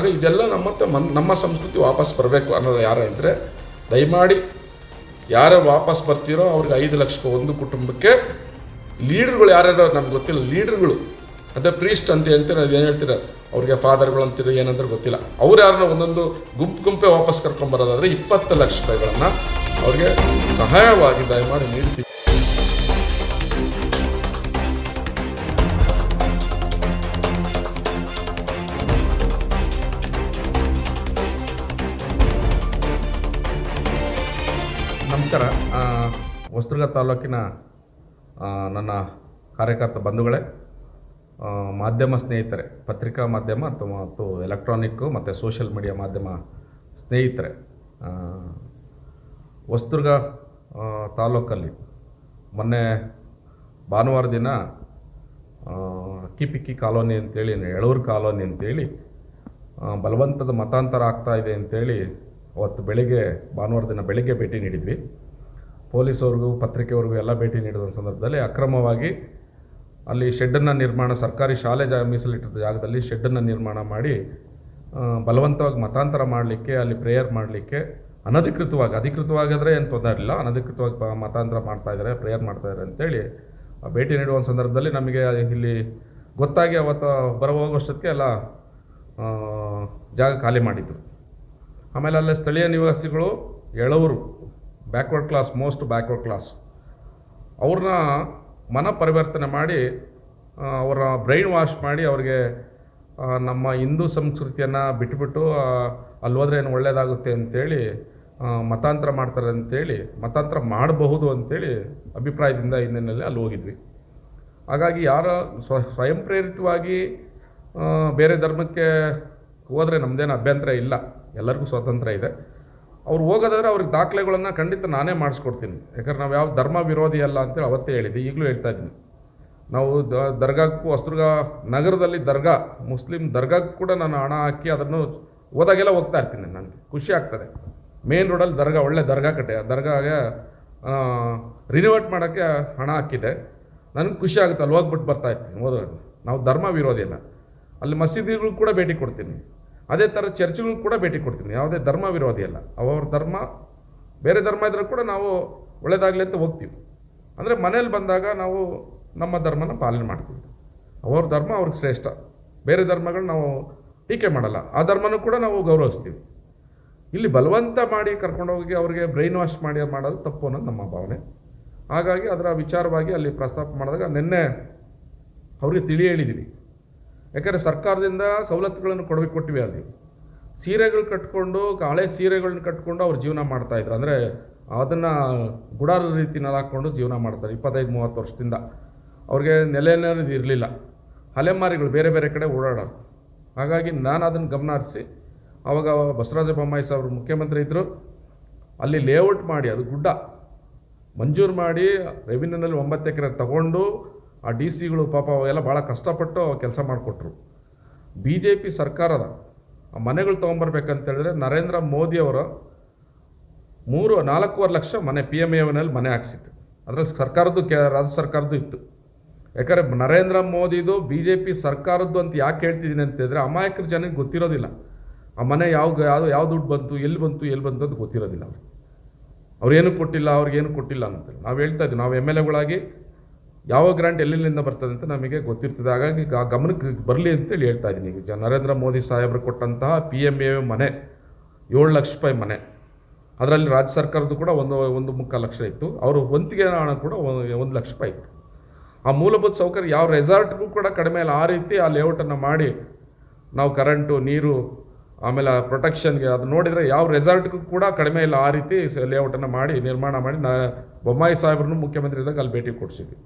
ಆಗ ಇದೆಲ್ಲ ನಮ್ಮ ಮತ್ತೆ ಮನ್, ನಮ್ಮ ಸಂಸ್ಕೃತಿ ವಾಪಸ್ ಬರಬೇಕು ಅನ್ನೋದು ಯಾರ ಇದ್ದರೆ ದಯಮಾಡಿ ಯಾರು ವಾಪಸ್ ಬರ್ತೀರೋ ಅವ್ರಿಗೆ ಐದು ಲಕ್ಷ ಒಂದು ಕುಟುಂಬಕ್ಕೆ ಲೀಡರ್ಗಳು ಯಾರ್ಯಾರೋ ನಮ್ಗೆ ಗೊತ್ತಿಲ್ಲ, ಲೀಡರ್ಗಳು. ಅಂದರೆ ಪ್ರೀಸ್ಟ್ ಅಂತ ಹೇಳ್ತೀರ ಅದೇನು ಹೇಳ್ತೀರ? ಅವ್ರಿಗೆ ಫಾದರ್ಗಳು ಅಂತೀರ, ಏನಂದ್ರೆ ಗೊತ್ತಿಲ್ಲ. ಅವ್ರು ಯಾರನ್ನ ಒಂದೊಂದು ಗುಂಪು ಗುಂಪೇ ವಾಪಸ್ ಕರ್ಕೊಂಬರೋದಾದ್ರೆ ಇಪ್ಪತ್ತು ಲಕ್ಷ ರೂಪಾಯಿಗಳನ್ನು ಅವ್ರಿಗೆ ಸಹಾಯವಾಗಿ ದಯಮಾಡಿ ನೀಡ್ತೀವಿ. ಹೊಸದುರ್ಗ ತಾಲೂಕಿನ ನನ್ನ ಕಾರ್ಯಕರ್ತ ಬಂಧುಗಳೇ ಮಾಧ್ಯಮ ಸ್ನೇಹಿತರೆ, ಪತ್ರಿಕಾ ಮಾಧ್ಯಮ ಅಥವಾ ಮತ್ತು ಎಲೆಕ್ಟ್ರಾನಿಕ್ಕು ಮತ್ತು ಸೋಷಿಯಲ್ ಮೀಡಿಯಾ ಮಾಧ್ಯಮ ಸ್ನೇಹಿತರೆ ಹೊಸದುರ್ಗ ತಾಲೂಕಲ್ಲಿ ಮೊನ್ನೆ ಭಾನುವಾರ ದಿನ ಕಿಪಿಕ್ಕಿ ಕಾಲೋನಿ ಅಂತೇಳಿ ಎಳೂರು ಕಾಲೋನಿ ಅಂತೇಳಿ ಬಲವಂತದ ಮತಾಂತರ ಆಗ್ತಾ ಇದೆ ಅಂತೇಳಿ ಅವತ್ತು ಬೆಳಿಗ್ಗೆ, ಭಾನುವಾರ ದಿನ ಬೆಳಿಗ್ಗೆ ಭೇಟಿ ನೀಡಿದ್ವಿ. ಪೊಲೀಸವ್ರಿಗೂ ಪತ್ರಿಕೆವರೆಗೂ ಎಲ್ಲ ಭೇಟಿ ನೀಡಿದ ಸಂದರ್ಭದಲ್ಲಿ. ಅಕ್ರಮವಾಗಿ ಅಲ್ಲಿ ಶೆಡ್ಡನ್ನು ನಿರ್ಮಾಣ, ಸರ್ಕಾರಿ ಶಾಲೆ ಜಾ, ಮೀಸಲಿಟ್ಟಿದ್ದ ಜಾಗದಲ್ಲಿ ಶೆಡ್ಡನ್ನು ನಿರ್ಮಾಣ ಮಾಡಿ ಬಲವಂತವಾಗಿ ಮತಾಂತರ ಮಾಡಲಿಕ್ಕೆ, ಅಲ್ಲಿ ಪ್ರೇಯರ್ ಮಾಡಲಿಕ್ಕೆ ಅನಧಿಕೃತವಾಗಿ ಅಧಿಕೃತವಾಗಿದ್ರೆ ಏನು ತೊಂದರೆ ಇಲ್ಲ. ಅನಧಿಕೃತವಾಗಿ ಮತಾಂತರ ಮಾಡ್ತಾ ಇದ್ದಾರೆ ಪ್ರೇಯರ್ ಮಾಡ್ತಾ ಇದ್ದಾರೆ ಅಂತೇಳಿ ಭೇಟಿ ನೀಡುವ ಸಂದರ್ಭದಲ್ಲಿ ನಮಗೆ ಇಲ್ಲಿ ಗೊತ್ತಾಗಿ ಅವತ್ತು ಬರೋ ಹೋಗೋಷ್ಟೊತ್ತಿಗೆ ಎಲ್ಲ ಜಾಗ ಖಾಲಿ ಮಾಡಿದ್ರು. ಆಮೇಲೆ ಅಲ್ಲೇ ಸ್ಥಳೀಯ ನಿವಾಸಿಗಳು ಎಳವರು backward class most backward class ಅವ್ರನ್ನ ಮನ ಪರಿವರ್ತನೆ ಮಾಡಿ ಅವರ ಬ್ರೈನ್ ವಾಶ್ ಮಾಡಿ ಅವ್ರಿಗೆ ನಮ್ಮ ಹಿಂದೂ ಸಂಸ್ಕೃತಿಯನ್ನು ಬಿಟ್ಟುಬಿಟ್ಟು ಅಲ್ಲಿ ಹೋದ್ರೆ ಏನು ಒಳ್ಳೆಯದಾಗುತ್ತೆ ಅಂತೇಳಿ ಆ, ಮತಾಂತರ ಮಾಡ್ತಾರೆ ಅಂತೇಳಿ ಮತಾಂತರ ಮಾಡಬಹುದು ಅಂತೇಳಿ ಅಭಿಪ್ರಾಯದಿಂದ ಹಿನ್ನೆಲೆಯಲ್ಲಿ ಅಲ್ಲಿ ಹೋಗಿದ್ವಿ. ಹಾಗಾಗಿ ಯಾರ ಸ್ವ ಸ್ವಯಂ ಪ್ರೇರಿತವಾಗಿ ಬೇರೆ ಧರ್ಮಕ್ಕೆ ಹೋದರೆ ನಮ್ಮದೇನು ಅಭ್ಯಂತರ ಇಲ್ಲ. ಎಲ್ಲರಿಗೂ ಸ್ವಾತಂತ್ರ್ಯ ಇದೆ. ಅವ್ರು ಹೋಗೋದಾದ್ರೆ ಅವ್ರಿಗೆ ದಾಖಲೆಗಳನ್ನು ಖಂಡಿತ ನಾನೇ ಮಾಡಿಸ್ಕೊಡ್ತೀನಿ. ಯಾಕಂದ್ರೆ ನಾವು ಯಾವ ಧರ್ಮ ವಿರೋಧಿ ಅಲ್ಲ ಅಂತೇಳಿ ಅವತ್ತೇ ಹೇಳಿದ್ದೆ, ಈಗಲೂ ಹೇಳ್ತಾ ಇದ್ದೀನಿ. ನಾವು ದ, ದರ್ಗಾಕ್ಕೂ ಹೊಸದುರ್ಗ ನಗರದಲ್ಲಿ ದರ್ಗಾ, ಮುಸ್ಲಿಂ ದರ್ಗಾಕ್ಕೂ ಕೂಡ ನಾನು ಹಣ ಹಾಕಿ ಅದನ್ನು ಹೋದಾಗೆಲ್ಲ ಹೋಗ್ತಾ ಇರ್ತೀನಿ ನನಗೆ ಖುಷಿ ಆಗ್ತದೆ. ಮೇನ್ ರೋಡಲ್ಲಿ ದರ್ಗಾ, ಒಳ್ಳೆ ದರ್ಗಾ ಕಟ್ಟೆ. ದರ್ಗಾಗೆ ರಿನೋವೇಟ್ ಮಾಡೋಕ್ಕೆ ಹಣ ಹಾಕಿದೆ. ನನಗೆ ಖುಷಿ ಆಗುತ್ತೆ, ಅಲ್ಲಿ ಹೋಗ್ಬಿಟ್ಟು ಬರ್ತಾ ಇರ್ತೀನಿ. ಹೋದಾಗ ನಾವು ಧರ್ಮ ವಿರೋಧಿ ಅಲ್ಲ. ಅಲ್ಲಿ ಮಸೀದಿಗಳು ಕೂಡ ಭೇಟಿ ಕೊಡ್ತೀನಿ. ಅದೇ ಥರ ಚರ್ಚ್ಗಳು ಕೂಡ ಭೇಟಿ ಕೊಡ್ತೀನಿ. ಯಾವುದೇ ಧರ್ಮ ವಿರೋಧಿ ಅಲ್ಲ. ಅವ್ರ ಧರ್ಮ, ಬೇರೆ ಧರ್ಮ ಇದ್ರೂ ಕೂಡ ನಾವು ಒಳ್ಳೇದಾಗಲಿ ಅಂತ ಹೋಗ್ತೀವಿ. ಅಂದರೆ ಮನೇಲಿ ಬಂದಾಗ ನಾವು ನಮ್ಮ ಧರ್ಮನ ಪಾಲನೆ ಮಾಡ್ತೀವಿ. ಅವ್ರ ಧರ್ಮ ಅವ್ರಿಗೆ ಶ್ರೇಷ್ಠ. ಬೇರೆ ಧರ್ಮಗಳು ನಾವು ಟೀಕೆ ಮಾಡಲ್ಲ. ಆ ಧರ್ಮನೂ ಕೂಡ ನಾವು ಗೌರವಿಸ್ತೀವಿ. ಇಲ್ಲಿ ಬಲವಂತ ಮಾಡಿ ಕರ್ಕೊಂಡೋಗಿ ಅವರಿಗೆ ಬ್ರೈನ್ ವಾಶ್ ಮಾಡಿ ಮಾಡೋದು ತಪ್ಪು ಅನ್ನೋದು ನಮ್ಮ ಭಾವನೆ. ಹಾಗಾಗಿ ಅದರ ವಿಚಾರವಾಗಿ ಅಲ್ಲಿ ಪ್ರಸ್ತಾಪ ಮಾಡಿದಾಗ ನಿನ್ನೆ ಅವ್ರಿಗೆ ತಿಳಿ ಹೇಳಿದ್ದೀವಿ ಯಾಕಂದರೆ ಸರ್ಕಾರದಿಂದ ಸವಲತ್ತುಗಳನ್ನು ಕೊಡಬೇಕು ಕೊಟ್ಟಿವೆ ಅಲ್ಲಿ. ಸೀರೆಗಳು ಕಟ್ಕೊಂಡು, ಹಳೆ ಸೀರೆಗಳನ್ನ ಕಟ್ಕೊಂಡು ಅವ್ರು ಜೀವನ ಮಾಡ್ತಾಯಿದ್ರು ಅಂದರೆ ಅದನ್ನು ಗುಡಾರ ರೀತಿನಲ್ಲಿ ಹಾಕ್ಕೊಂಡು ಜೀವನ ಮಾಡ್ತಾರೆ ಇಪ್ಪತ್ತೈದು, ಮೂವತ್ತು ವರ್ಷದಿಂದ. ಅವ್ರಿಗೆ ನೆಲೆ ಅನ್ನೋದು ಇರಲಿಲ್ಲ. ಅಲೆಮಾರಿಗಳು ಬೇರೆ ಬೇರೆ ಕಡೆ ಓಡಾಡೋರು. ಹಾಗಾಗಿ ನಾನು ಅದನ್ನು ಗಮನ ಹರಿಸಿ ಆವಾಗ ಬಸವರಾಜ ಬೊಮ್ಮಾಯಿ ಅವರು ಮುಖ್ಯಮಂತ್ರಿ ಇದ್ದರು ಅಲ್ಲಿ ಲೇಔಟ್ ಮಾಡಿ, ಅದು ಗುಡ್ಡ. ಮಂಜೂರು ಮಾಡಿ ರೆವಿನ್ಯೂನಲ್ಲಿ ಒಂಬತ್ತು ಎಕರೆ ತಗೊಂಡು ಆ ಡಿ ಸಿಗಳು ಪಾಪ ಅವೆಲ್ಲ ಭಾಳ ಕಷ್ಟಪಟ್ಟು ಕೆಲಸ ಮಾಡಿಕೊಟ್ರು. ಬಿ ಜೆ ಪಿ ಸರ್ಕಾರದ ಆ ಮನೆಗಳು ತೊಗೊಂಬರ್ಬೇಕಂತೇಳಿದ್ರೆ ನರೇಂದ್ರ ಮೋದಿಯವರ ಮೂರು, ನಾಲ್ಕೂವರೆ ಲಕ್ಷ ಮನೆ ಪಿ ಎಂ ಎನಲ್ಲಿ ಮನೆ ಹಾಕ್ಸಿತ್ತು. ಅದ್ರಲ್ಲಿ ಸರ್ಕಾರದ್ದು ಕೆ, ರಾಜ್ಯ ಸರ್ಕಾರದ್ದು ಇತ್ತು. ಯಾಕಂದರೆ ನರೇಂದ್ರ ಮೋದಿದು, ಬಿ ಜೆ ಪಿ ಸರ್ಕಾರದ್ದು ಅಂತ ಯಾಕೆ ಹೇಳ್ತಿದ್ದೀನಿ ಅಂತ ಹೇಳಿದ್ರೆ ಅಮಾಯಕರ ಜನಕ್ಕೆ ಗೊತ್ತಿರೋದಿಲ್ಲ. ಆ ಮನೆ ಯಾವ ಯಾವ ಯಾವ ದುಡ್ಡು ಬಂತು, ಎಲ್ಲಿ ಬಂತು ಎಲ್ಲಿ ಬಂತು ಅಂತ ಗೊತ್ತಿರೋದಿಲ್ಲ ಅವ್ರಿಗೆ. ಅವ್ರೇನು ಕೊಟ್ಟಿಲ್ಲ ಅವ್ರಿಗೇನು ಕೊಟ್ಟಿಲ್ಲ ಅಂತ ನಾವು ಹೇಳ್ತಾ ಇದ್ದೀವಿ, ನಾವು ಎಂ ಎಲ್ ಎಗಳಾಗಿ ಯಾವ ಗ್ರಾಂಟ್ ಎಲ್ಲೆಲ್ಲಿಂದ ಬರ್ತದೆ ಅಂತ ನಮಗೆ ಗೊತ್ತಿರ್ತದೆ. ಹಾಗಾಗಿ ಆ ಗಮನಕ್ಕೆ ಬರಲಿ ಅಂತೇಳಿ ಹೇಳ್ತಾ ಇದ್ದೀನಿ. ಈಗ ಜ ನರೇಂದ್ರ ಮೋದಿ ಸಾಹೇಬರು ಕೊಟ್ಟಂತಹ ಪಿ ಎಂ ಎ ಮನೆ, ಏಳು ಲಕ್ಷ ರೂಪಾಯಿ ಮನೆ, ಅದರಲ್ಲಿ ರಾಜ್ಯ ಸರ್ಕಾರದ್ದು ಕೂಡ ಒಂದು ಒಂದು ಮುಕ್ಕಾಲು ಲಕ್ಷ ಇತ್ತು. ಅವರು ಹೊಂತಿಗೆ ಹಣ ಕೂಡ ಒಂದು ಲಕ್ಷ ರೂಪಾಯಿ ಇತ್ತು. ಆ ಮೂಲಭೂತ ಸೌಕರ್ಯ ಯಾವ ರೆಸಾರ್ಟ್ಗೂ ಕೂಡ ಕಡಿಮೆ ಇಲ್ಲ. ಆ ರೀತಿ ಆ ಲೇಔಟನ್ನು ಮಾಡಿ ನಾವು ಕರೆಂಟು ನೀರು, ಆಮೇಲೆ ಪ್ರೊಟೆಕ್ಷನ್ಗೆ ಅದು ನೋಡಿದರೆ ಯಾವ ರೆಸಾರ್ಟ್ಗೂ ಕೂಡ ಕಡಿಮೆ ಇಲ್ಲ. ಆ ರೀತಿ ಲೇಔಟನ್ನು ಮಾಡಿ, ನಿರ್ಮಾಣ ಮಾಡಿ, ನಾ ಬೊಮ್ಮಾಯಿ ಸಾಹೇಬ್ರನ್ನು ಮುಖ್ಯಮಂತ್ರಿ ಇದ್ದಾಗ ಅಲ್ಲಿ ಭೇಟಿ ಕೊಡಿಸಿದ್ವಿ.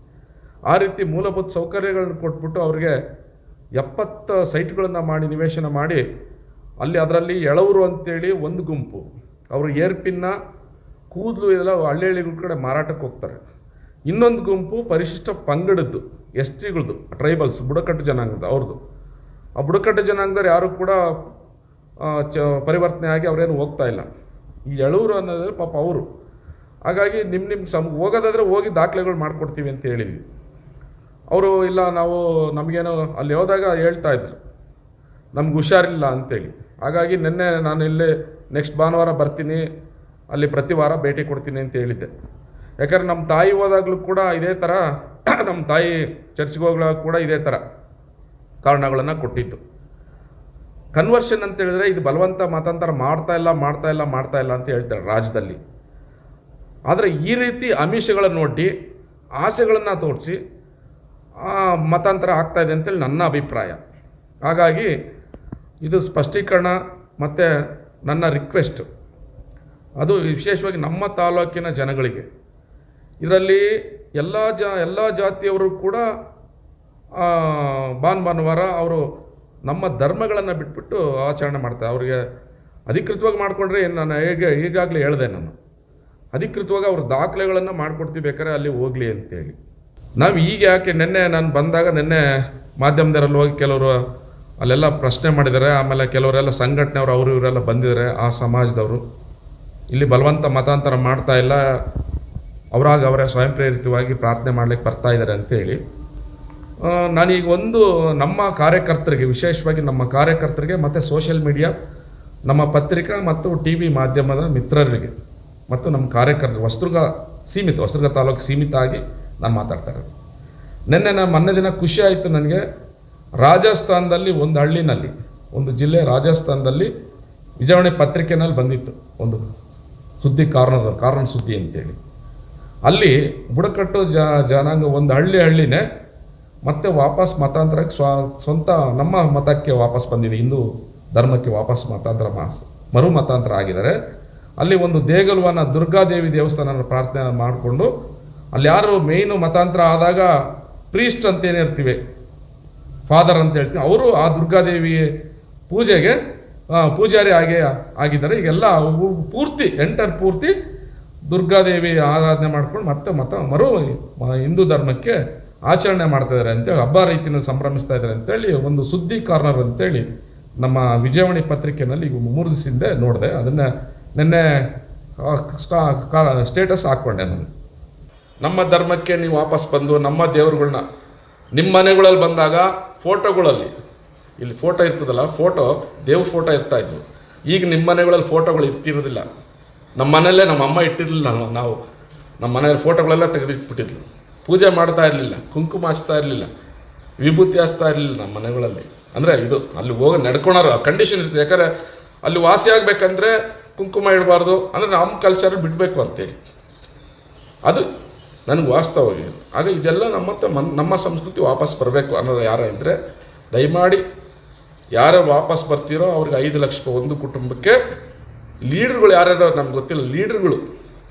ಆ ರೀತಿ ಮೂಲಭೂತ ಸೌಕರ್ಯಗಳನ್ನು ಕೊಟ್ಬಿಟ್ಟು ಅವ್ರಿಗೆ ಎಪ್ಪತ್ತು ಸೈಟ್ಗಳನ್ನು ಮಾಡಿ ನಿವೇಶನ ಮಾಡಿ ಅಲ್ಲಿ ಅದರಲ್ಲಿ ಎಳವರು ಅಂತೇಳಿ ಒಂದು ಗುಂಪು. ಅವರು ಏರ್ಪಿನ್ನ ಕೂದಲು ಇದೆಲ್ಲ ಹಳ್ಳಿ ಹಳ್ಳಿಗಳ ಕಡೆ ಮಾರಾಟಕ್ಕೆ ಹೋಗ್ತಾರೆ. ಇನ್ನೊಂದು ಗುಂಪು ಪರಿಶಿಷ್ಟ ಪಂಗಡದ್ದು, ಎಸ್ ಟಿಗಳದ್ದು ಟ್ರೈಬಲ್ಸ್ ಬುಡಕಟ್ಟು ಜನಾಂಗದ ಅವ್ರದ್ದು. ಆ ಬುಡಕಟ್ಟು ಜನಾಂಗದವ್ರು ಯಾರು ಕೂಡ ಚ, ಪರಿವರ್ತನೆ ಆಗಿ ಅವರೇನು ಹೋಗ್ತಾ ಇಲ್ಲ. ಈ ಎಳವರು ಅನ್ನೋದ್ರೆ ಪಾಪ ಅವರು. ಹಾಗಾಗಿ ನಿಮ್ಮ ನಿಮ್ಮ ಸಮ, ಹೋಗೋದಾದರೆ ಹೋಗಿ ದಾಖಲೆಗಳು ಮಾಡಿಕೊಡ್ತೀವಿ ಅಂತ ಹೇಳಿದ್ವಿ. ಅವರು, ಇಲ್ಲ, ನಾವು ನಮಗೇನೋ ಅಲ್ಲಿ ಹೋದಾಗ ಹೇಳ್ತಾ ಇದ್ರು. ನಮ್ಗೆ ಹುಷಾರಿಲ್ಲ ಅಂತೇಳಿ. ಹಾಗಾಗಿ ನಿನ್ನೆ ನಾನು ಇಲ್ಲಿ ನೆಕ್ಸ್ಟ್ ಭಾನುವಾರ ಬರ್ತೀನಿ. ಅಲ್ಲಿ ಪ್ರತಿ ವಾರ ಭೇಟಿ ಕೊಡ್ತೀನಿ ಅಂತ ಹೇಳಿದ್ದೆ. ಯಾಕಂದ್ರೆ ನಮ್ಮ ತಾಯಿ ಹೋದಾಗಲೂ ಕೂಡ ಇದೇ ಥರ ನಮ್ಮ ತಾಯಿ ಚರ್ಚ್ಗೆ ಹೋಗ್ಲಾಗ ಕೂಡ ಇದೇ ಥರ ಕಾರಣಗಳನ್ನು ಕೊಟ್ಟಿದ್ದು. ಕನ್ವರ್ಷನ್ ಅಂತ ಹೇಳಿದ್ರೆ ಇದು ಬಲವಂತ ಮತಾಂತರ ಮಾಡ್ತಾ ಇಲ್ಲ ಮಾಡ್ತಾ ಇಲ್ಲ ಮಾಡ್ತಾ ಇಲ್ಲ ಅಂತ ಹೇಳ್ತಾರೆ ರಾಜ್ಯದಲ್ಲಿ. ಆದರೆ ಈ ರೀತಿ ಆಮಿಷಗಳನ್ನು ನೋಡಿ, ಆಸೆಗಳನ್ನು ತೋರಿಸಿ ಮತಾಂತರ ಆಗ್ತಾ ಇದೆ ಅಂತೇಳಿ ನನ್ನ ಅಭಿಪ್ರಾಯ. ಹಾಗಾಗಿ ಇದು ಸ್ಪಷ್ಟೀಕರಣ ಮತ್ತು ನನ್ನ ರಿಕ್ವೆಸ್ಟ್ ಅದು ವಿಶೇಷವಾಗಿ ನಮ್ಮ ತಾಲೂಕಿನ ಜನಗಳಿಗೆ. ಇದರಲ್ಲಿ ಎಲ್ಲ ಜಾ, ಎಲ್ಲ ಜಾತಿಯವರು ಕೂಡ ಭಾನ್ ಭಾನುವಾರ ಅವರು ನಮ್ಮ ಧರ್ಮಗಳನ್ನು ಬಿಟ್ಬಿಟ್ಟು ಆಚರಣೆ ಮಾಡ್ತಾರೆ. ಅವರಿಗೆ ಅಧಿಕೃತವಾಗಿ ಮಾಡಿಕೊಂಡ್ರೆ ನಾನು ಹೇಗೆ, ಈಗಾಗಲೇ ಹೇಳಿದೆ ನಾನು. ಅಧಿಕೃತವಾಗಿ ಅವ್ರ ದಾಖಲೆಗಳನ್ನು ಮಾಡಿಕೊಡ್ತೀವಿ ಬೇಕಾದ್ರೆ ಅಲ್ಲಿ ಹೋಗಲಿ ಅಂತೇಳಿ. ನಾವು ಈಗ ಯಾಕೆ ನಿನ್ನೆ ನಾನು ಬಂದಾಗ ನಿನ್ನೆ ಮಾಧ್ಯಮದರಲ್ಲಿ ಹೋಗಿ ಕೆಲವರು ಅಲ್ಲೆಲ್ಲ ಪ್ರಶ್ನೆ ಮಾಡಿದ್ದಾರೆ, ಆಮೇಲೆ ಕೆಲವರೆಲ್ಲ ಸಂಘಟನೆಯವರು ಅವರು ಇವರೆಲ್ಲ ಬಂದಿದ್ದಾರೆ, ಆ ಸಮಾಜದವರು. ಇಲ್ಲಿ ಬಲವಂತ ಮತಾಂತರ ಮಾಡ್ತಾ ಇಲ್ಲ. ಅವರಾಗ ಅವರೇ ಸ್ವಯಂ ಪ್ರೇರಿತವಾಗಿ ಪ್ರಾರ್ಥನೆ ಮಾಡ್ಲಿಕ್ಕೆ ಬರ್ತಾ ಇದ್ದಾರೆ ಅಂತೇಳಿ. ನಾನೀಗ ಒಂದು ನಮ್ಮ ಕಾರ್ಯಕರ್ತರಿಗೆ, ವಿಶೇಷವಾಗಿ ನಮ್ಮ ಕಾರ್ಯಕರ್ತರಿಗೆ, ಮತ್ತು ಸೋಷಿಯಲ್ ಮೀಡಿಯಾ, ನಮ್ಮ ಪತ್ರಿಕಾ ಮತ್ತು ಟಿ ವಿ ಮಾಧ್ಯಮದ ಮಿತ್ರರಿಗೆ, ಮತ್ತು ನಮ್ಮ ಕಾರ್ಯಕರ್ತರು ವಸ್ತ್ರಗ ಸೀಮಿತ, ವಸ್ತ್ರಗ ತಾಲೂಕು ಸೀಮಿತ ಆಗಿ ನಾನು ಮಾತಾಡ್ತಾ ಇರೋದು. ನಿನ್ನೆ ನಾನು ಮೊನ್ನೆ ದಿನ ಖುಷಿ ಆಯಿತು ನನಗೆ. ರಾಜಸ್ಥಾನದಲ್ಲಿ ಒಂದು ಹಳ್ಳಿನಲ್ಲಿ, ಒಂದು ಜಿಲ್ಲೆ ರಾಜಸ್ಥಾನದಲ್ಲಿ ವಿಜಾವಣೆ ಪತ್ರಿಕೆನಲ್ಲಿ ಬಂದಿತ್ತು ಒಂದು ಸುದ್ದಿ ಕಾರಣ ಕಾರಣ ಸುದ್ದಿ ಅಂತೇಳಿ. ಅಲ್ಲಿ ಬುಡಕಟ್ಟು ಜ, ಜನಾಂಗ ಒಂದು ಹಳ್ಳಿ ಹಳ್ಳಿನೇ ಮತ್ತೆ ವಾಪಸ್ ಮತಾಂತರಕ್ಕೆ ಸ್ವ, ಸ್ವಂತ ನಮ್ಮ ಮತಕ್ಕೆ ವಾಪಸ್ ಬಂದಿದೆ. ಹಿಂದೂ ಧರ್ಮಕ್ಕೆ ವಾಪಸ್ ಮತಾಂತರ ಮರು ಮತಾಂತರ ಆಗಿದ್ದಾರೆ. ಅಲ್ಲಿ ಒಂದು ದೇಗಲ್ವನ ದುರ್ಗಾದೇವಿ ದೇವಸ್ಥಾನ ಪ್ರಾರ್ಥನೆ ಮಾಡಿಕೊಂಡು ಅಲ್ಲಿ ಯಾರು ಮೇಯ್ನು ಮತಾಂತರ ಆದಾಗ ಪ್ರೀಸ್ಟ್ ಅಂತ ಏನಿರ್ತೀವಿ ಫಾದರ್ ಅಂತ ಹೇಳ್ತೀವಿ. ಅವರು ಆ ದುರ್ಗಾದೇವಿ ಪೂಜೆಗೆ ಪೂಜಾರಿ ಆಗಿ, ಆಗಿದ್ದಾರೆ. ಈಗೆಲ್ಲ ಪೂರ್ತಿ, ಎಂಟರ್ ಪೂರ್ತಿ ದುರ್ಗಾದೇವಿ ಆರಾಧನೆ ಮಾಡ್ಕೊಂಡು ಮತ್ತೆ ಮತ, ಮರು ಹಿಂದೂ ಧರ್ಮಕ್ಕೆ ಆಚರಣೆ ಮಾಡ್ತಾ ಇದ್ದಾರೆ ಅಂತೇಳಿ ಹಬ್ಬ ರೀತಿಯಲ್ಲಿ ಸಂಭ್ರಮಿಸ್ತಾ ಇದ್ದಾರೆ ಅಂತೇಳಿ ಒಂದು ಸುದ್ದಿ ಕಾರ್ನರ್ ಅಂತೇಳಿ ನಮ್ಮ ವಿಜಯವಾಣಿ ಪತ್ರಿಕೆಯಲ್ಲಿ ಈಗ ಮೂರು ನೋಡಿದೆ. ಅದನ್ನು ನಿನ್ನೆ ಸ್ಟೇಟಸ್ ಹಾಕ್ಕೊಂಡೆ ನಾನು. ನಮ್ಮ ಧರ್ಮಕ್ಕೆ ನೀವು ವಾಪಸ್ ಬಂದು ನಮ್ಮ ದೇವರುಗಳನ್ನ ನಿಮ್ಮ ಮನೆಗಳಲ್ಲಿ ಬಂದಾಗ ಫೋಟೋಗಳಲ್ಲಿ, ಇಲ್ಲಿ ಫೋಟೋ ಇರ್ತದಲ್ಲ, ಫೋಟೋ, ದೇವ್ರ ಫೋಟೋ ಇರ್ತಾ ಇದ್ವು. ಈಗ ನಿಮ್ಮ ಮನೆಗಳಲ್ಲಿ ಫೋಟೋಗಳು ಇರ್ತಿರೋದಿಲ್ಲ ನಮ್ಮ ಮನೆಯಲ್ಲೇ ನಮ್ಮ ಅಮ್ಮ ಇಟ್ಟಿರಲಿಲ್ಲ ನಾವು ನಾವು ನಮ್ಮ ಮನೆಯಲ್ಲಿ ಫೋಟೋಗಳೆಲ್ಲ ತೆಗೆದಿಟ್ಬಿಟ್ಟಿದ್ಲು. ಪೂಜೆ ಮಾಡ್ತಾ ಇರಲಿಲ್ಲ, ಕುಂಕುಮ ಹಚ್ತಾ ಇರಲಿಲ್ಲ, ವಿಭೂತಿ ಹಚ್ತಾ ಇರಲಿಲ್ಲ ನಮ್ಮ ಮನೆಗಳಲ್ಲಿ. ಅಂದರೆ ಇದು, ಅಲ್ಲಿ ಹೋಗಿ ನಡ್ಕೊಳೋರು ಕಂಡೀಷನ್ ಇರ್ತದೆ. ಯಾಕಂದರೆ ಅಲ್ಲಿ ವಾಸಿ ಆಗಬೇಕಂದ್ರೆ ಕುಂಕುಮ ಇಡಬಾರ್ದು, ಅಂದರೆ ನಮ್ಮ ಕಲ್ಚರ್ ಬಿಡಬೇಕು ಅಂತೇಳಿ. ಅದು ನನಗೆ ವಾಸ್ತವವಾಗಿ. ಆಗ ಇದೆಲ್ಲ ನಮ್ಮ ಹತ್ರ ಮನ್, ನಮ್ಮ ಸಂಸ್ಕೃತಿ ವಾಪಸ್ ಬರಬೇಕು ಅನ್ನೋದು ಯಾರ ಇದ್ದರೆ ದಯಮಾಡಿ ಯಾರು ವಾಪಸ್ ಬರ್ತೀರೋ ಅವ್ರಿಗೆ ಐದು ಲಕ್ಷ ಒಂದು ಕುಟುಂಬಕ್ಕೆ ಲೀಡ್ರ್ಗಳು ಯಾರ್ಯಾರೋ ನಮ್ಗೆ ಗೊತ್ತಿಲ್ಲ, ಲೀಡ್ರ್ಗಳು.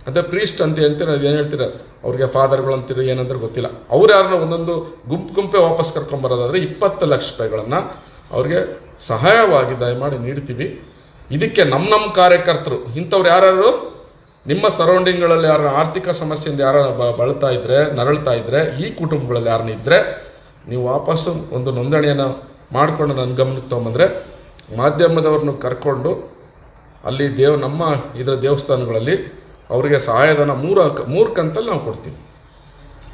ಅದೇ ಪ್ರೀಸ್ಟ್ ಅಂತ ಹೇಳ್ತೀರ ಏನು ಹೇಳ್ತೀರ? ಅವ್ರಿಗೆ ಫಾದರ್ಗಳು ಅಂತೀರ, ಏನಂದ್ರೆ ಗೊತ್ತಿಲ್ಲ. ಅವ್ರು ಯಾರನ್ನ ಒಂದೊಂದು ಗುಂಪು ಗುಂಪೆ ವಾಪಸ್ ಕರ್ಕೊಂಬರೋದಾದರೆ ಇಪ್ಪತ್ತು ಲಕ್ಷ ರೂಪಾಯಿಗಳನ್ನು ಅವ್ರಿಗೆ ಸಹಾಯವಾಗಿ ದಯಮಾಡಿ ನೀಡ್ತೀವಿ. ಇದಕ್ಕೆ ನಮ್ಮ ನಮ್ಮ ಕಾರ್ಯಕರ್ತರು, ಇಂಥವ್ರು ಯಾರು ನಿಮ್ಮ ಸರೌಂಡಿಂಗ್ಗಳಲ್ಲಿ ಯಾರ ಆರ್ಥಿಕ ಸಮಸ್ಯೆಯಿಂದ ಯಾರು ಬ- ಬಳಲ್ತಾ ಇದ್ದರೆ ನರಳ್ತಾ ಇದ್ದರೆ ಈ ಕುಟುಂಬಗಳಲ್ಲಿ ಯಾರನ್ನ ಇದ್ದರೆ ನೀವು ವಾಪಸ್ಸು ಒಂದು ನೋಂದಣಿಯನ್ನು ಮಾಡಿಕೊಂಡು ನನ್ನ ಗಮನಕ್ಕೆ ತೊಗೊಂಬಂದರೆ, ಮಾಧ್ಯಮದವ್ರನ್ನ ಕರ್ಕೊಂಡು ಅಲ್ಲಿ ದೇವ್, ನಮ್ಮ ಇದರ ದೇವಸ್ಥಾನಗಳಲ್ಲಿ ಅವರಿಗೆ ಸಹಾಯಧನ ಮೂರು ಮೂರು ಕಂತಲ್ಲಿ ನಾವು ಕೊಡ್ತೀವಿ.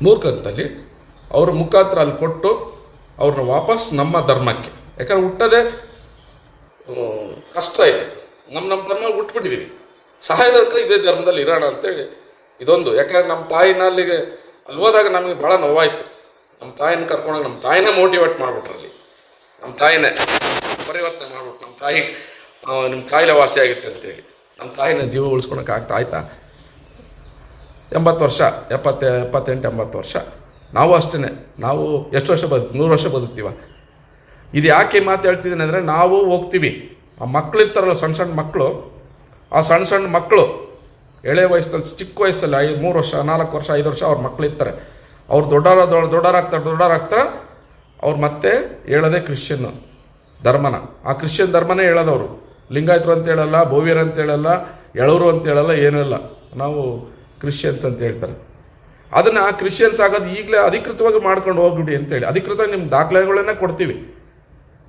ಮೂರು ಕಂತಲ್ಲಿ ಅವ್ರ ಮುಖಾಂತರ ಅಲ್ಲಿ ಕೊಟ್ಟು ಅವ್ರನ್ನ ವಾಪಸ್ ನಮ್ಮ ಧರ್ಮಕ್ಕೆ. ಯಾಕಂದ್ರೆ ಹುಟ್ಟದೆ ಕಷ್ಟ ಇದೆ. ನಮ್ಮ ನಮ್ಮ ಧರ್ಮ ಹುಟ್ಬಿಟ್ಟಿದ್ದೀವಿ ಸಹಾಯಧನ ಇದೇ ಧರ್ಮದಲ್ಲಿ ಇರೋಣ ಅಂತೇಳಿ ಇದೊಂದು. ಯಾಕಂದ್ರೆ ನಮ್ಮ ತಾಯಿನ ಅಲ್ಲಿಗೆ ಅಲ್ಲಿ ಹೋದಾಗ ನಮಗೆ ಭಾಳ ನೋವಾಯಿತು. ನಮ್ಮ ತಾಯಿನ ಕರ್ಕೊಂಡೋಗಿ ನಮ್ಮ ತಾಯಿನೇ ಮೋಟಿವೇಟ್ ಮಾಡ್ಬಿಟ್ರು ಅಲ್ಲಿ. ನಮ್ಮ ತಾಯಿನೇ ಪರಿವರ್ತನೆ ಮಾಡ್ಬಿಟ್ಟು ನಮ್ಮ ತಾಯಿ ನಿಮ್ಮ ಕಾಯಿಲೆ ವಾಸಿ ಆಗಿತ್ತು ಅಂತೇಳಿ. ನಮ್ಮ ತಾಯಿನ ಜೀವ ಉಳಿಸ್ಕೊಳಕ್ಕೆ ಆಗ್ತಾ ಆಯ್ತಾ? ಎಂಬತ್ತು ವರ್ಷ, ಎಪ್ಪತ್ತೆ, ಎಪ್ಪತ್ತೆಂಟು, ಎಂಬತ್ತು ವರ್ಷ. ನಾವು ಅಷ್ಟೇ ನಾವು ಎಷ್ಟು ವರ್ಷ ಬದುಕು, ನೂರು ವರ್ಷ ಬದುಕ್ತೀವ? ಇದು ಯಾಕೆ ಮಾತು ಹೇಳ್ತಿದ್ದೀನಿ ಅಂದರೆ ನಾವು ಹೋಗ್ತೀವಿ. ಆ ಮಕ್ಕಳಿರ್ತಾರಲ್ಲ ಸಣ್ಣ ಸಣ್ಣ ಮಕ್ಕಳು ಆ ಸಣ್ಣ ಸಣ್ಣ ಮಕ್ಕಳು, ಎಳೆ ವಯಸ್ಸಲ್ಲಿ ಚಿಕ್ಕ ವಯಸ್ಸಲ್ಲಿ ಐದು, ಮೂರು ವರ್ಷ, ನಾಲ್ಕು ವರ್ಷ, ಐದು ವರ್ಷ ಅವ್ರ ಮಕ್ಕಳು ಇರ್ತಾರೆ. ಅವ್ರು ದೊಡ್ಡವರ ದೊಡ್ಡವರಾಗ್ತಾರೆ ದೊಡ್ಡವರಾಗ್ತಾರೆ, ಅವ್ರು ಮತ್ತೆ ಹೇಳೋದೇ ಕ್ರಿಶ್ಚಿಯನ್ ಧರ್ಮನ. ಆ ಕ್ರಿಶ್ಚಿಯನ್ ಧರ್ಮನೇ ಹೇಳೋದವರು. ಲಿಂಗಾಯತರು ಅಂತ ಹೇಳಲ್ಲ ಬೋವಿಯರ್ ಅಂತ ಹೇಳಲ್ಲ ಎಳವರು ಅಂತ ಹೇಳಲ್ಲ, ಏನೂ ಇಲ್ಲ. ನಾವು ಕ್ರಿಶ್ಚಿಯನ್ಸ್ ಅಂತ ಹೇಳ್ತಾರೆ. ಅದನ್ನ ಕ್ರಿಶ್ಚಿಯನ್ಸ್ ಆಗೋದು ಈಗಲೇ ಅಧಿಕೃತವಾಗಿ ಮಾಡ್ಕೊಂಡು ಹೋಗ್ಬಿಡಿ ಅಂತೇಳಿ. ಅಧಿಕೃತವಾಗಿ ನಿಮ್ಮ ದಾಖಲೆಗಳನ್ನೇ ಕೊಡ್ತೀವಿ.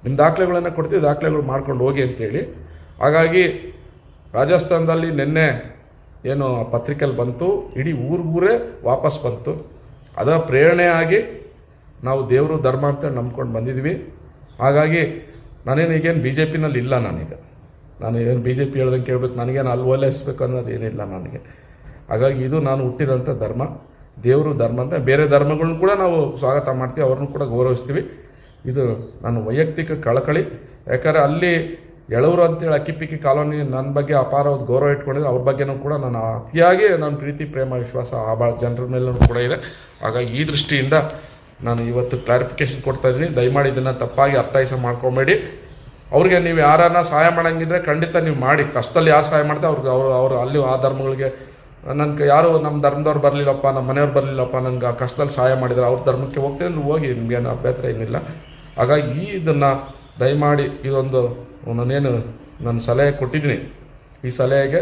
ನಿಮ್ಮ ದಾಖಲೆಗಳನ್ನ ಕೊಡ್ತೀವಿ, ದಾಖಲೆಗಳು ಮಾಡ್ಕೊಂಡು ಹೋಗಿ ಅಂತೇಳಿ. ಹಾಗಾಗಿ ರಾಜಸ್ಥಾನದಲ್ಲಿ ನಿನ್ನೆ ಏನು ಪತ್ರಿಕೆಯಲ್ಲಿ ಬಂತು, ಇಡೀ ಊರಿಗೂರೇ ವಾಪಸ್ ಬಂತು. ಅದರ ಪ್ರೇರಣೆ ಆಗಿ ನಾವು ದೇವರು ಧರ್ಮ ಅಂತ ನಂಬ್ಕೊಂಡು ಬಂದಿದ್ವಿ. ಹಾಗಾಗಿ ನಾನೇನು ಈಗೇನು ಬಿ ಜೆ ಪಿನಲ್ಲಿ ಇಲ್ಲ ನಾನೀಗ. ನಾನು ಏನು ಬಿ ಜೆ ಪಿ ಹೇಳ್ದಂಗೆ ಕೇಳಬೇಕು, ನನಗೇನು ಅಲ್ಲಿ ಓಲೈಸ್ಬೇಕು ಅನ್ನೋದು ಏನಿಲ್ಲ ನನಗೆ. ಹಾಗಾಗಿ ಇದು ನಾನು ಹುಟ್ಟಿದಂಥ ಧರ್ಮ. ದೇವರು ಧರ್ಮ ಅಂತ ಬೇರೆ ಧರ್ಮಗಳನ್ನ ಕೂಡ ನಾವು ಸ್ವಾಗತ ಮಾಡ್ತೀವಿ, ಅವ್ರನ್ನೂ ಕೂಡ ಗೌರವಿಸ್ತೀವಿ. ಇದು ನಾನು ವೈಯಕ್ತಿಕ ಕಳಕಳಿ. ಯಾಕಂದರೆ ಅಲ್ಲಿ ಎಳವರು ಅಂತೇಳಿ ಅಕ್ಕಿಪಿಕ್ಕಿ ಕಾಲೋನಿ ನನ್ನ ಬಗ್ಗೆ ಅಪಾರವಾದ ಗೌರವ ಇಟ್ಕೊಂಡಿದೆ ಅವ್ರ ಬಗ್ಗೆನೂ ಕೂಡ ನಾನು ಅತಿಯಾಗಿ ನನ್ನ ಪ್ರೀತಿ, ಪ್ರೇಮ, ವಿಶ್ವಾಸ ಆ ಭಾಳ ಜನರ ಮೇಲೂ ಕೂಡ ಇದೆ. ಹಾಗಾಗಿ ಈ ದೃಷ್ಟಿಯಿಂದ ನಾನು ಇವತ್ತು ಕ್ಲಾರಿಫಿಕೇಶನ್ ಕೊಡ್ತಾ ಇದ್ದೀನಿ. ದಯಮಾಡಿ ಇದನ್ನು ತಪ್ಪಾಗಿ ಅರ್ಥೈಸ ಮಾಡ್ಕೊಬೇಡಿ. ಅವ್ರಿಗೆ ನೀವು ಯಾರನ್ನ ಸಹಾಯ ಮಾಡೋಂಗಿದ್ರೆ ಖಂಡಿತ ನೀವು ಮಾಡಿ. ಕಷ್ಟದಲ್ಲಿ ಯಾರು ಸಹಾಯ ಮಾಡ್ತಾರೆ ಅವ್ರಿಗೆ ಅವರು ಅವರು ಅಲ್ಲಿ ಆ ಧರ್ಮಗಳಿಗೆ ನನ್ಗೆ ಯಾರು ನಮ್ಮ ಧರ್ಮದವ್ರು ಬರಲಿಲ್ಲಪ್ಪ ನಮ್ಮ ಮನೆಯವ್ರು ಬರಲಿಲ್ಲಪ್ಪ, ನನಗೆ ಆ ಕಷ್ಟದಲ್ಲಿ ಸಹಾಯ ಮಾಡಿದ್ರೆ, ಅವ್ರ ಧರ್ಮಕ್ಕೆ ಹೋಗ್ತೀನಿ, ಹೋಗಿ ನಿಮಗೇನು ಅಭ್ಯಂತರ ಏನಿಲ್ಲ. ಹಾಗಾಗಿ ಈ ಇದನ್ನು ದಯಮಾಡಿ ಇದೊಂದು ನಾನೇನು ನನ್ನ ಸಲಹೆ ಕೊಟ್ಟಿದ್ದೀನಿ. ಈ ಸಲಹೆಗೆ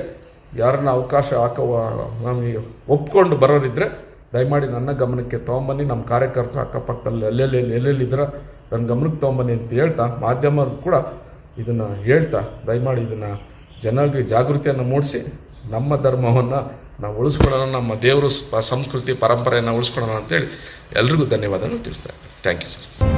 ಯಾರನ್ನ ಅವಕಾಶ ಹಾಕುವ ನಮಗೆ ಒಪ್ಕೊಂಡು ಬರೋರಿದ್ರೆ ದಯಮಾಡಿ ನನ್ನ ಗಮನಕ್ಕೆ ತೊಗೊಂಬನ್ನಿ. ನಮ್ಮ ಕಾರ್ಯಕರ್ತರು ಅಕ್ಕಪಕ್ಕದಲ್ಲಿ ಎಲ್ಲೆಲ್ಲಿ ಎಲ್ಲೆಲ್ಲಿದ್ರೆ ನನ್ನ ಗಮನಕ್ಕೆ ತೊಗೊಂಬನ್ನಿ ಅಂತ ಹೇಳ್ತಾ ಮಾಧ್ಯಮರು ಕೂಡ ಇದನ್ನು ಹೇಳ್ತಾ ದಯಮಾಡಿ ಇದನ್ನು ಜನರಿಗೆ ಜಾಗೃತಿಯನ್ನು ಮೂಡಿಸಿ ನಮ್ಮ ಧರ್ಮವನ್ನು ನಾವು ಉಳಿಸ್ಕೊಳ್ಳೋಣ, ನಮ್ಮ ದೇವರು ಸಂಸ್ಕೃತಿ ಪರಂಪರೆಯನ್ನು ಉಳಿಸ್ಕೊಳ್ಳೋಣ ಅಂತೇಳಿ ಎಲ್ರಿಗೂ ಧನ್ಯವಾದಗಳು ತಿಳಿಸ್ತಾ ಥ್ಯಾಂಕ್ ಯು ಸರ್